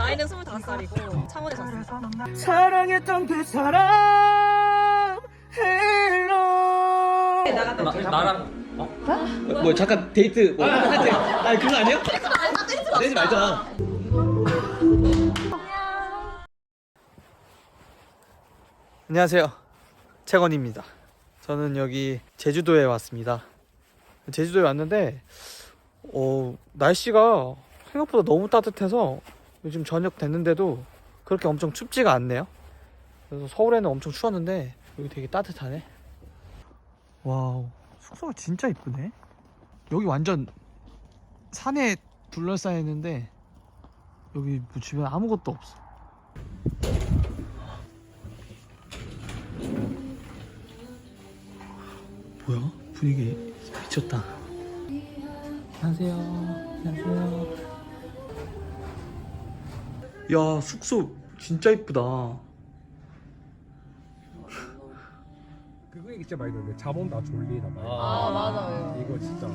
나이는 25살이고 창원에서 왔어요. 사랑했던 그 사람 헬로. 나, 나랑 뭐 잠깐 데이트 뭐 할때 아니 그거 아니야? 내지 말자. 안녕하세요. 채건입니다. 저는 여기 제주도에 왔습니다. 제주도에 왔는데 어, 날씨가 생각보다 너무 따뜻해서 요즘 저녁 됐는데도 그렇게 엄청 춥지가 않네요. 그래서 서울에는 엄청 추웠는데 여기 되게 따뜻하네. 와우 숙소가 진짜 이쁘네. 여기 완전 산에 둘러싸여 있는데 여기 뭐 주변에 아무것도 없어. 뭐야? 분위기 미쳤다. 안녕하세요. 안녕하세요 야 숙소 진짜 이쁘다. 그거 얘기 진짜 많이 들었는데 잠 온다 졸리다 막. 아, 맞아요. 이거 진짜.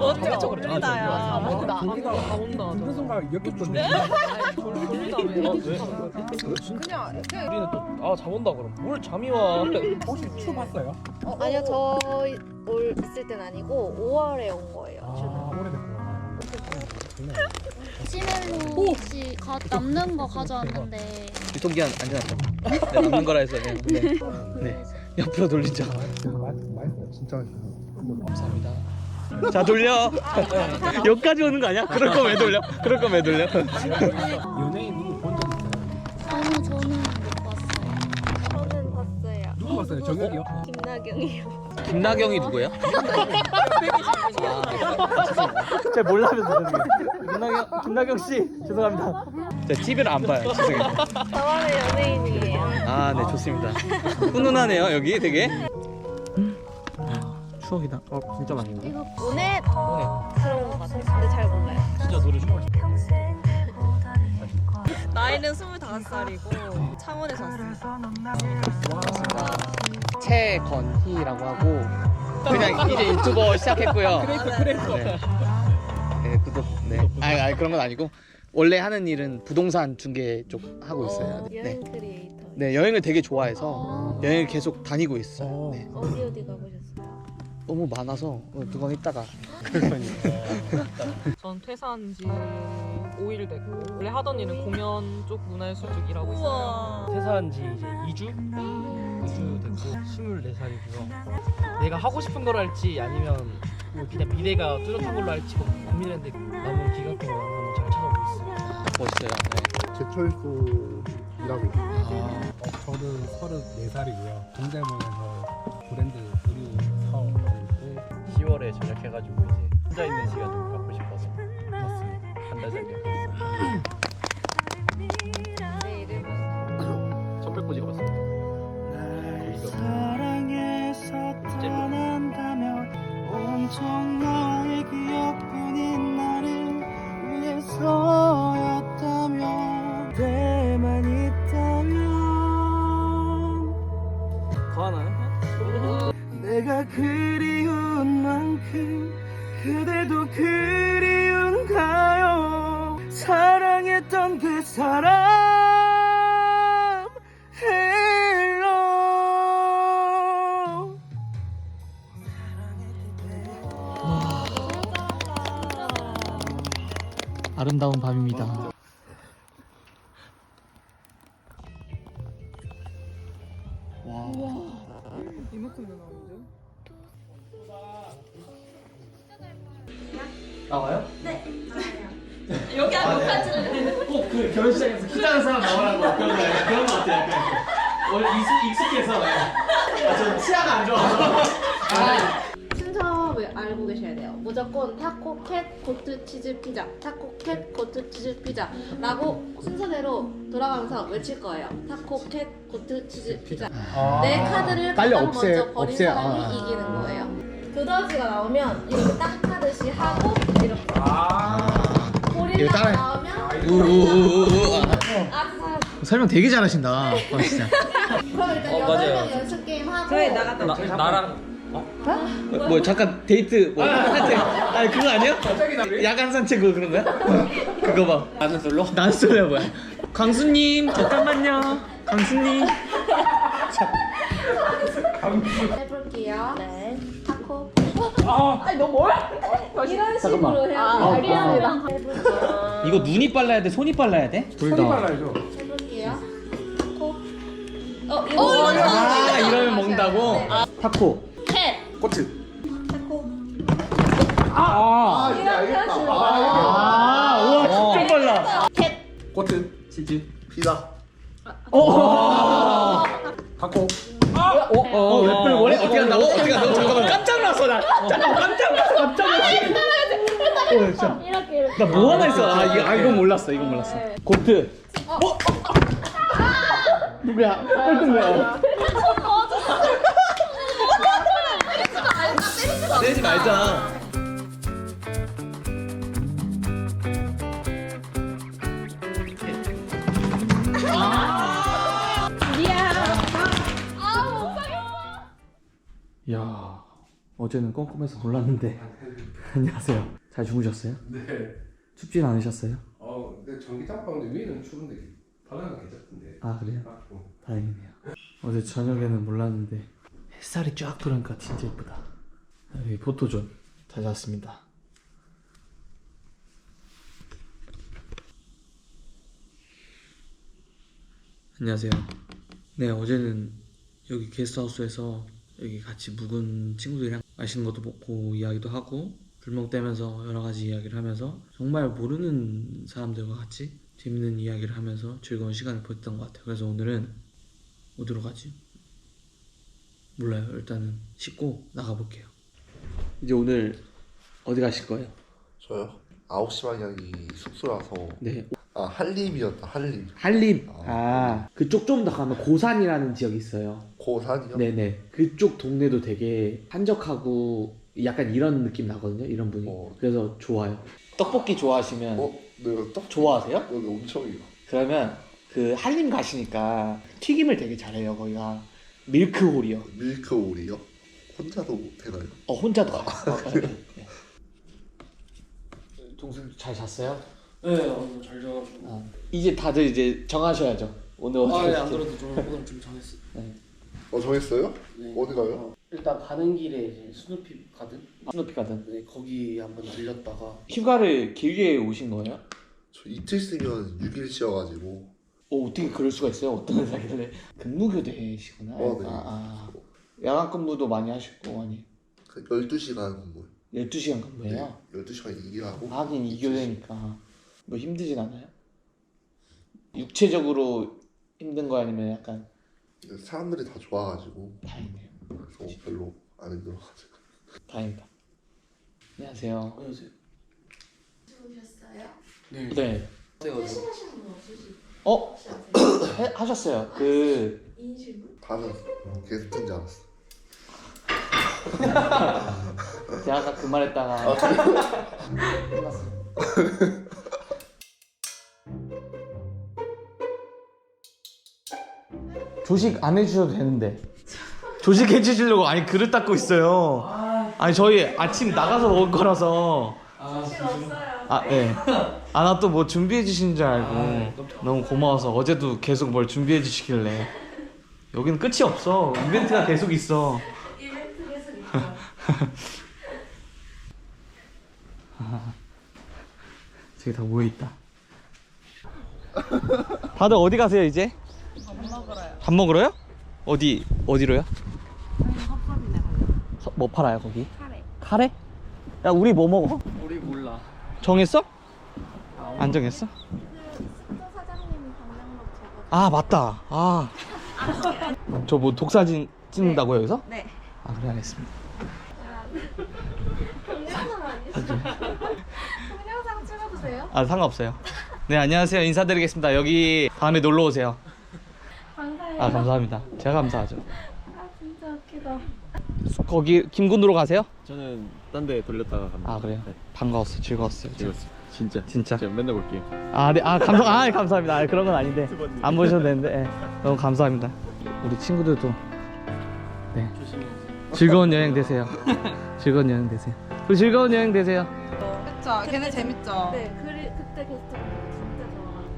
어떻게 졸리다야. 졸리다 다 온다 무슨 순간 역겹던데 우리는 또아잠 온다 그럼. 뭘 잠이 와? 혹시 추 봤어요? 어, 아니요 저 올 있을 땐 아니고 5월에 온 거예요. 아 오래됐구나 시멜로 혹시 가, 남는 거 가져왔는데 유통기한 안 지났죠? 네, 남는 거라 해서 네. 네. 네. 옆으로 돌리죠 진짜 맛있어요 진짜 감사합니다 자 돌려 여기까지 오는 거 아니야? 그럴 거면 왜 돌려? 그럴 거면 왜 돌려? 연예인 누구 본적 있어요? 아니 저는 못 봤어요. 저는 봤어요. 누구 봤어요? 정혁이요? 김나경이요. 김나경이 누구야? 잘 몰라면서 죄송해요 김나경, 김나경 씨 죄송합니다 제가 TV를 안 봐요 죄송해요 저만의 연예인이에요. 아, 네, 좋습니다. 훈훈하네요, 여기 되게. 아, 추억이다. 어, 진짜 맛있네. 이거 오늘 그런 거 같아요. 근데 잘 몰라요. 진짜 노래 좋아. 나이는 25살이고 창원에서 왔어요. 최건희라고 하고 그냥 이제 유튜버 시작했고요. 네. 네, 구독. 네. 아니, 아니 그런 건 아니고 원래 하는 일은 부동산 중개 쪽 하고 있어요. 네. 여행 크리에이터. 네, 여행을 되게 좋아해서 여행을 계속 다니고 있어요. 네. 어디 어디 가보셨어요? 너무 많아서 어, 그건 이따가. 전 퇴사한 지 5일 됐고 원래 하던 일은 공연 쪽 문화예술 쪽 일하고 있어요. 우와. 퇴사한 지 이제 2주? 2주 됐고 24살이고요 내가 하고 싶은 걸 할지 아니면 뭐 그냥 미래가 뚜렷한 걸로 할지 고민했는데 남은 기간 동안 한번 잘 찾아보고 있어요 멋있어요. 네. 제철소 일하고 있어요 아, 어, 저는 34살이고요 동대문에서 브랜드 의류 사업 하고 있고 10월에 전역해가지고 이제 혼자 있는 시간 좀 갖고 싶어서 사랑해서 떠난다면 온통 너의 기억뿐인 나를 위해서였다면 있다면 더 하나요? 내가 그리운 만큼 그대도 그리 사람 헬로 아름다운 밤입니다 나와요? 네. 여기 안 녹화지는 꼭그 결혼식장에서 키 작은 사람 나오라고 그런 거 약간 그런 거 같아요. 약간. 원래 익숙, 익숙해서. 아, 저 치아가 안 좋아서. 순서 왜 알고 계셔야 돼요. 무조건 타코 캣 고트 치즈 피자, 타코 캣 고트 치즈 피자라고 순서대로 돌아가면서 외칠 거예요. 타코 캣 고트 치즈 피자. 내 카드를 빨리 가장 없애- 먼저 버린 없애- 사람이 아, 아. 이기는 거예요. 두더지가 나오면 이렇게 딱 하듯이 하고 이렇게. 고릴라 이거 따라해. 나오면 우우우우 아, 설명 되게 잘하신다 아, 진짜 그럼 일단 어, 여덟 맞아요. 명 연습 게임 하고 그래 나갔다 나. 나랑 뭐, 뭐 잠깐 데이트 뭐 산책 아니 그거 아니야? 야간 산책 그거 그런 거야? 그거 봐 나는 솔로? 나는 솔로야 뭐야 광수님 잠깐만요 광수님 해볼게요. 네. 타코. 아니 너 뭘? 이런 식으로 해야 아, 돼요. 알겠습니다. 해볼게요. 이거 눈이 빨라야 돼 손이 빨라야 돼? 손이 빨라야죠. 해볼게요. 타코. 어, 이거 아 이러면 먹는다고? 타코 꼬치. 타코. 아, 이렇게 하시는 거예요. 아 우와 진짜 빨라 꼬치. 치즈 피자. 어, 타코. 어, 왜 원래 어떻게 한다고? 어떻게 한다고? 잠깐만 깜짝 놀랐어 나 잠깐만 깜짝 놀랐어 깜짝 놀랐어 어 진짜 이렇게 이렇게. 나 뭐 하나 있어 아, 이거, 아 이건 몰랐어 이건 몰랐어 고트 어? 누구야? 꼴등이야 때리지 말자 어제는 꼼꼼해서 몰랐는데 안녕하세요 잘 주무셨어요? 네. 춥진 않으셨어요? 어, 근데 전기장 가운데 위에는 추운데 바닥은 괜찮던데. 아 그래요? 아, 어. 다행이네요 어제 저녁에는 몰랐는데 햇살이 쫙 들어오니까 진짜 예쁘다 여기 포토존 잘 잤습니다 안녕하세요 네 어제는 여기 게스트하우스에서 여기 같이 묵은 친구들이랑 맛있는 것도 먹고 이야기도 하고 불멍 떼면서 여러 가지 이야기를 하면서 정말 모르는 사람들과 같이 재밌는 이야기를 하면서 즐거운 시간을 보냈던 것 같아요. 그래서 오늘은 어디로 가지? 몰라요. 일단은 씻고 나가볼게요. 이제 오늘 어디 가실 거예요? 저요? 9시 방향이 숙소라서 네. 아 한림이었다 한림 한림. 아 그쪽 좀 더 가면 고산이라는 지역이 있어요. 고산이요? 네네. 그쪽 동네도 되게 한적하고 약간 이런 느낌 나거든요. 이런 분위. 어. 그래서 좋아요. 떡볶이 좋아하시면 어? 내가 딱 좋아하세요? 여기 엄청이요 그러면 그 한림 가시니까 튀김을 되게 잘해요. 거기가 밀크홀이요. 밀크오리요? 혼자도 되나요? 어 혼자도 가요. 어, 네, 네. 동생 잘 잤어요? 네, 오늘 잘 자가지고. 어. 이제 다들 이제 정하셔야죠. 오늘 아, 예, 안 가실지. 그래도 좀 오늘 좀 정했어. 어 정했어요? 네. 어디 가요? 일단 가는 길에 이제 스누피 가든. 스누피 가든. 네, 거기 한번 들렸다가 휴가를 길게 오신 거예요? 저 이틀 쓰면 6일 쉬어가지고 어 어떻게 그럴 수가 있어요? 어떤 회사길래 근무교대시구나. 어, 네. 아, 아. 야간 근무도 많이 하셨고. 그 12시간 근무 12시간 근무해요. 12시간 일하고 하긴 이교대니까 뭐 힘들진 않아요? 육체적으로 힘든 거 아니면 약간 사람들이 다 좋아가지고 다행이네요. 그래서 별로 안 힘들어가지고 다행이다. 안녕하세요. 안녕하세요. 주무셨어요? 네. 네. 그래가지고 하시는 분 없으시죠? 어 해- 하셨어요. 그 인실무? 다는 게스트인 줄 알았어 제가 아까 그 말했다가 아, 끝났어. 조식 안 해주셔도 되는데 조식 해주시려고 아니 그릇 닦고 있어요. 아니 저희 아침 나가서 먹을 거라서 아 예. 아 나 또 뭐 준비해 주신 줄 알고 너무 고마워서 어제도 계속 뭘 준비해 주시길래 여기는 끝이 없어 이벤트가 계속 있어. 이벤트 계속 있죠. 저기 다 모여 있다. 다들 어디 가세요 이제? 밥 먹으러요. 어디 어디로요? 서- 뭐 팔아요 거기? 카레. 카레? 야 우리 뭐 먹어? 우리 몰라. 정했어? 안 정했어? 사장님이 적어. 아 맞다. 아. 저 뭐 독사진 찍는다고 요 여기서? 네. 아 그래 알겠습니다. 동영상 찍어도 돼요? 아 상관없어요. 네 안녕하세요 인사드리겠습니다. 여기 다음에 놀러 오세요. 아 감사합니다. 제가 감사하죠. 아, 진짜 웃기다. 거기 김군으로 가세요? 저는 딴 데 돌렸다가 갑니다 아 그래요? 반가웠어요. 즐거웠어요. 진짜 진짜. 제가 맨날 볼게요 아, 네. 아, 감사, 아, 감사합니다. 아, 그런 건 아닌데. 안 보셔도 되는데. 예. 너무 감사합니다. 우리 친구들도. 네. 즐거운 여행 되세요. 즐거운 여행 되세요. 즐거운 여행 되세요. 그쵸 걔네 재밌죠 네, 그리, 그때 게스트.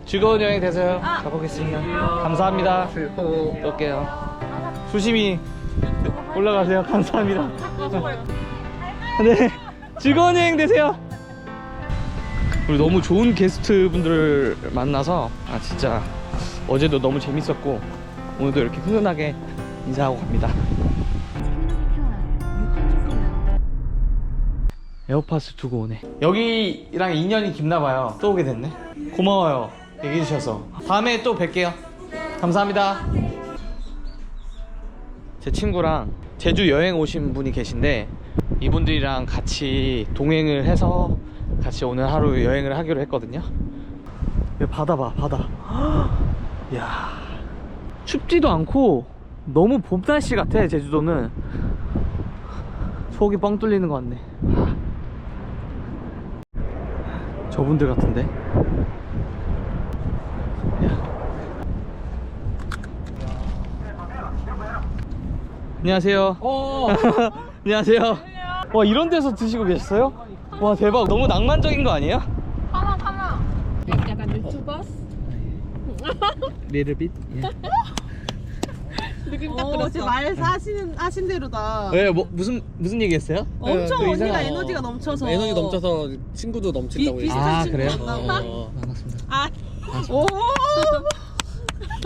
즐거운 여행 되세요. 가보겠습니다. 감사합니다. 또 올게요. 조심히 올라가세요. 감사합니다. 네, 즐거운 여행 되세요. 우리 너무 좋은 게스트 분들을 만나서 아 진짜 어제도 너무 재밌었고 오늘도 이렇게 훈훈하게 인사하고 갑니다. 에어팟을 두고 오네. 여기랑 인연이 깊나 봐요. 또 오게 됐네. 고마워요. 얘기해 주셔서. 다음에 또 뵐게요. 감사합니다. 제 친구랑 제주 여행 오신 분이 계신데 이분들이랑 같이 동행을 해서 같이 오늘 하루 여행을 하기로 했거든요. 여기 바다 봐, 바다. 야 춥지도 않고 너무 봄 날씨 같아 제주도는. 속이 뻥 뚫리는 것 같네. 저분들 같은데. 안녕하세요. 안녕하세요. 와 이런 데서 드시고 계셨어요? 와 대박. 너무 낭만적인 거 아니에요? 약간 유튜버? Little bit. 느낌 딱 어, 그랬어. 제말 하시는 하신 대로다. 왜뭐 무슨 무슨 얘기했어요? 엄청 그 언니가 이상한- 에너지가 넘쳐서. 에너지 넘쳐서 친구도 넘친다고 비-. 비슷한 아, 친구 그래요? 만나고. 어, 반갑습니다. 아, 오.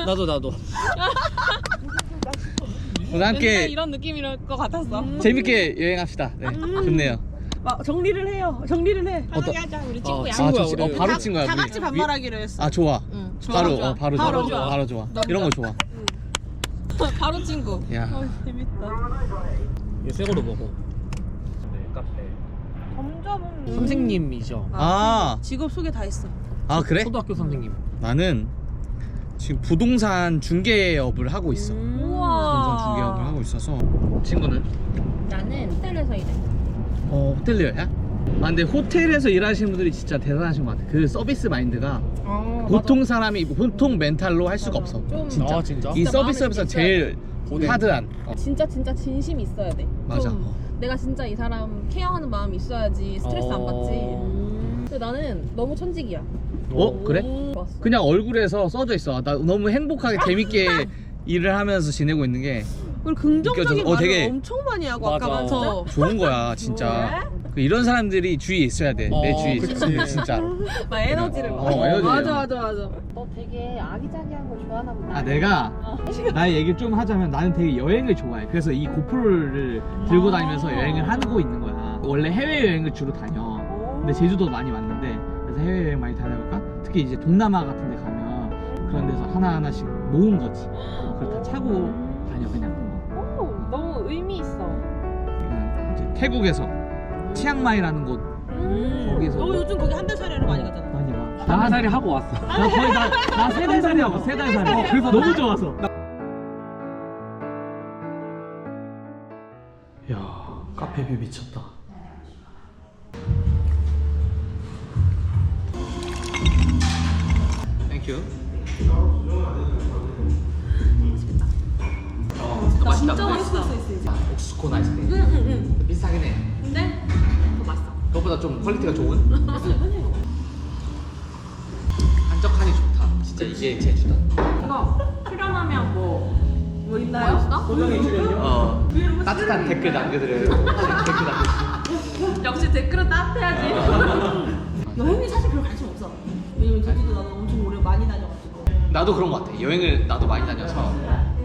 나도 나도. 오늘 함께 이런 느낌일 것 같았어. 재밌게 여행합시다. 네, 좋네요. 막 정리를 해요. 정리를 해. 어떤- 하자 우리 어, 친구야. 친구야 아, 저, 우리. 어, 바로 다, 친구야. 다 우리. 같이 반말하기로 했어. 아 좋아. 좋아, 바로 좋아. 어, 바로 바로 좋아. 좋아. 바로 좋아. 이런 거 좋아. 바로 친구. 야. 재밌다. 이거 새 거로 먹어. 선생님이죠. 아, 직업 소개 다 했어. 아 그래? 초등학교 선생님. 나는 지금 부동산 중개업을 하고 있어. 하고 있어서. 친구는? 나는 호텔에서 일해. 어 호텔리어야? 아 근데 호텔에서 일하시는 분들이 진짜 대단하신 것 같아. 그 서비스 마인드가 보통 사람이 보통 멘탈로 할 수가 없어. 진짜. 아, 진짜? 이 서비스업에서 제일 고대. 하드한. 어, 진짜 진짜 진심이 있어야 돼. 맞아. 좀 내가 진짜 이 사람 케어하는 마음이 있어야지 스트레스 안 받지. 근데 나는 너무 천직이야. 어 그래? 좋았어. 그냥 얼굴에서 써져 있어. 아, 나 너무 행복하게 재밌게 일을 하면서 지내고 있는 게 그리고 긍정적인 느껴져서- 어, 말을 되게- 엄청 많이 하고 맞아. 아까부터. 좋은 거야 진짜. 그 이런 사람들이 주위에 있어야 돼. 내 어, 주위에 그치. 있어야 돼. 진짜로. 막 에너지를 막. 어, 에너지. 맞아 맞아 맞아. 너 되게 아기자기한 거 좋아하나 보다. 아 내가 나의 얘기를 좀 하자면 나는 되게 여행을 좋아해. 그래서 이 고프로를 들고 다니면서 여행을 하고 있는 거야. 원래 해외 여행을 주로 다녀. 근데 제주도 많이 왔는데 그래서 해외 여행 많이 다녀볼까? 특히 이제 동남아 같은 데 가면 그런 데서 하나 하나씩 모은 거지. 그걸 다 차고 다녀 그냥. 오, 너무 의미 있어. 음, 이제 태국에서 치앙마이라는 곳 거기서 너 요즘 거기 한 달 살이로 많이 가잖아. 많이 가. 나한 살이 하고 왔어. 나 거의 나세 달 살이 하고 세달 살이. 어, 그래서 너무 좋아서. 야 카페 뷰 미쳤다. 그것보다 좀 퀄리티가 좋은. 한적하니 좋다. 진짜 이게 제주다. 출연하면 뭐, 뭐 있나요? 어 따뜻한 댓글 남겨드려요. 댓글. 역시 댓글은 따뜻해야지. 여행이 사실 별로 관심 없어. 왜냐면 제주도 나도 엄청 오래 많이 다녀가지고. 나도 그런 것 같아. 여행을 나도 많이 다녀서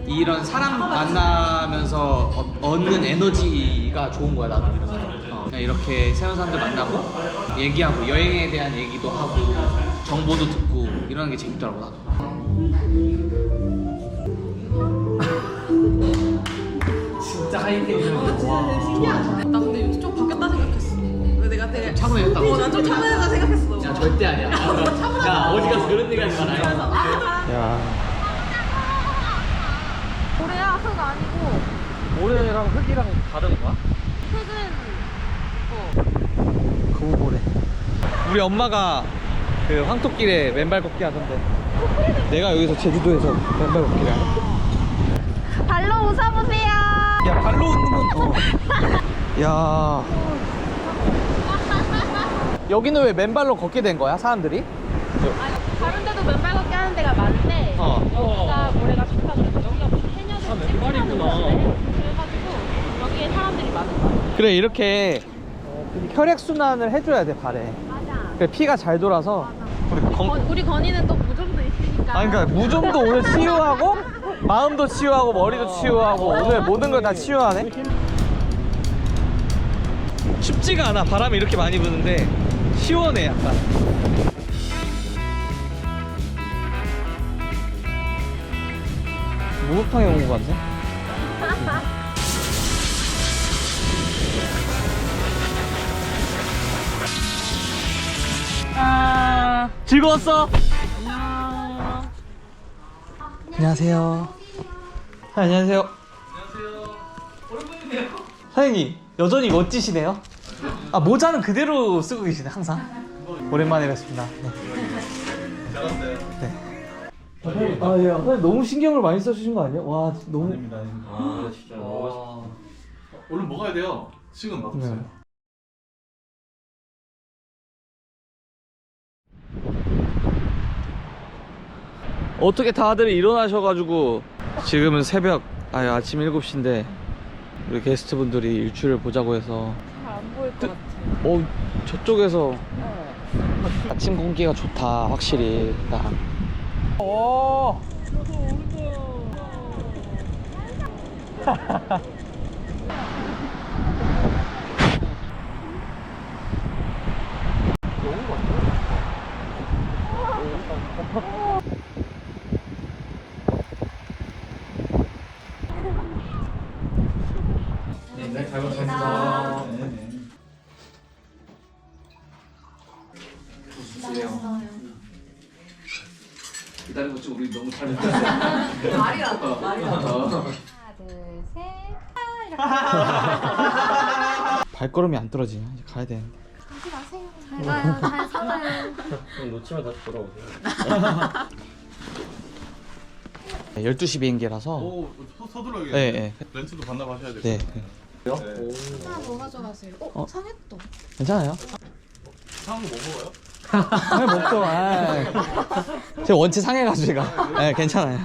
이런 사람 만나면서 어- 얻는 에너지가 좋은 거야 나도. 어, 그냥 이렇게 새로운 사람들 만나고 얘기하고 여행에 대한 얘기도 하고 정보도 듣고 이러는 게 재밌더라고 나도. 진짜 하이테크는 나 근데 요즘 좀 바뀌었다 생각했어. 근데 내가 되게 차분해졌다고. 어, 난좀 차분해졌다 생각했어. 야 절대 아니야. 야 어디 가서 그런 얘기 하지 말아요. 야 고래야 흙 아니고 모래랑 흙이랑 다른 거야? 흙은 거북모래. 우리 엄마가 그 황토길에 맨발 걷기 하던데. 내가 여기서 제주도에서 맨발 걷기를 하네. 발로 웃어보세요. 야 발로 웃는 건 어. 야 여기는 왜 맨발로 걷게 된 거야 사람들이? 다른 데도 맨발 걷기 하는 데가 많은데 어. 여기가 모래가 좋다 그래서 여기가 무슨 해녀를 아, 맨발이구나. 그래가지고 여기에 사람들이 많은 거야. 그래 이렇게 혈액 순환을 해줘야 돼 발에. 그래 피가 잘 돌아서. 우리 건... 우리 건이는 또 무좀도 있으니까. 아니 그러니까 무좀도 오늘 치유하고 마음도 치유하고 머리도 치유하고 오늘 모든 걸 다 치유하네. 춥지가 않아 바람이 이렇게 많이 부는데 시원해 약간. 목욕탕에 온 것 같네. 즐거웠어? 안녕하세요. 아, 안녕하세요. 안녕하세요. 오랜만이네요. 사장님, 여전히 멋지시네요. 아, 모자는 그대로 쓰고 계시네, 항상. 오랜만에 뵙습니다. 네. 네. 아, 예. 사장님 너무 신경을 많이 써주신 거 아니에요? 와, 너무. 아 진짜 먹고 싶어. 얼른 먹어야 돼요. 지금 맛없어요. 네. 어떻게 다들 일어나셔가지고 지금은 새벽 아니 아침 7시인데 우리 게스트분들이 일출을 보자고 해서 잘 안 보일 것 같아. 어 저쪽에서 아침 공기가 좋다 확실히 딱. 오. 네, 있지 우리 너무 잘 됐다. 말이라도 말이라도. 발걸음이 안 떨어지냐? 이제 가야 되는데. 잘 가요. 잘 살아요. 그럼 놓치면 다시 돌아오세요. 12시 비행기라서. 오 서, 서둘러야겠네. 네, 네. 렌트도 반납하셔야 돼요. 네. 하나 더 가져가세요. 어, 어? 상했다. 괜찮아요? 거뭐 먹어요? 아, 먹죠. 아. 제가 원체 상해가지고 제가. 네, 괜찮아요.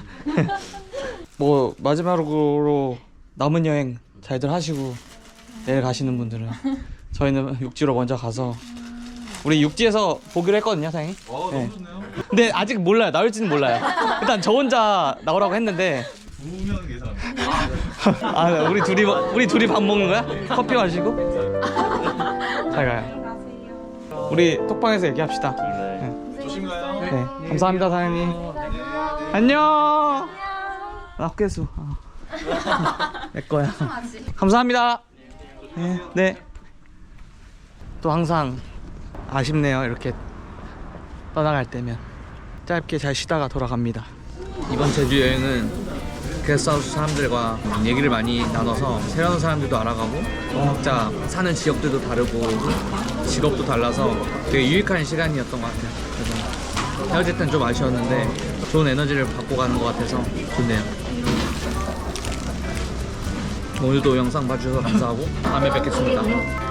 뭐 마지막으로 남은 여행 잘들 하시고 내일 가시는 분들은 저희는 육지로 먼저 가서 우리 육지에서 보기로 했거든요, 사장님. 와 네. 너무 좋네요. 근데 아직 몰라요. 나올지는 몰라요. 일단 저 혼자 나오라고 했는데 두명 계산. 아, 우리 둘이 먹- 우리 둘이 밥 먹는 거야? 커피 마시고? 잘 가요. 우리 톡방에서 얘기합시다. 조심 가요. 네, 감사합니다, 사장님. 안녕. 나 헛개수. 아. 내 거야. 감사합니다. 네, 네. 또 항상 아쉽네요. 이렇게 떠나갈 때면 짧게 잘 쉬다가 돌아갑니다. 이번 제주 여행은 게스트하우스 사람들과 얘기를 많이 나눠서 새로운 사람들도 알아가고 각자 사는 지역들도 다르고 직업도 달라서 되게 유익한 시간이었던 것 같아요. 그래서 헤어질 땐 좀 아쉬웠는데 좋은 에너지를 받고 가는 것 같아서 좋네요. 오늘도 영상 봐주셔서 감사하고 다음에 뵙겠습니다.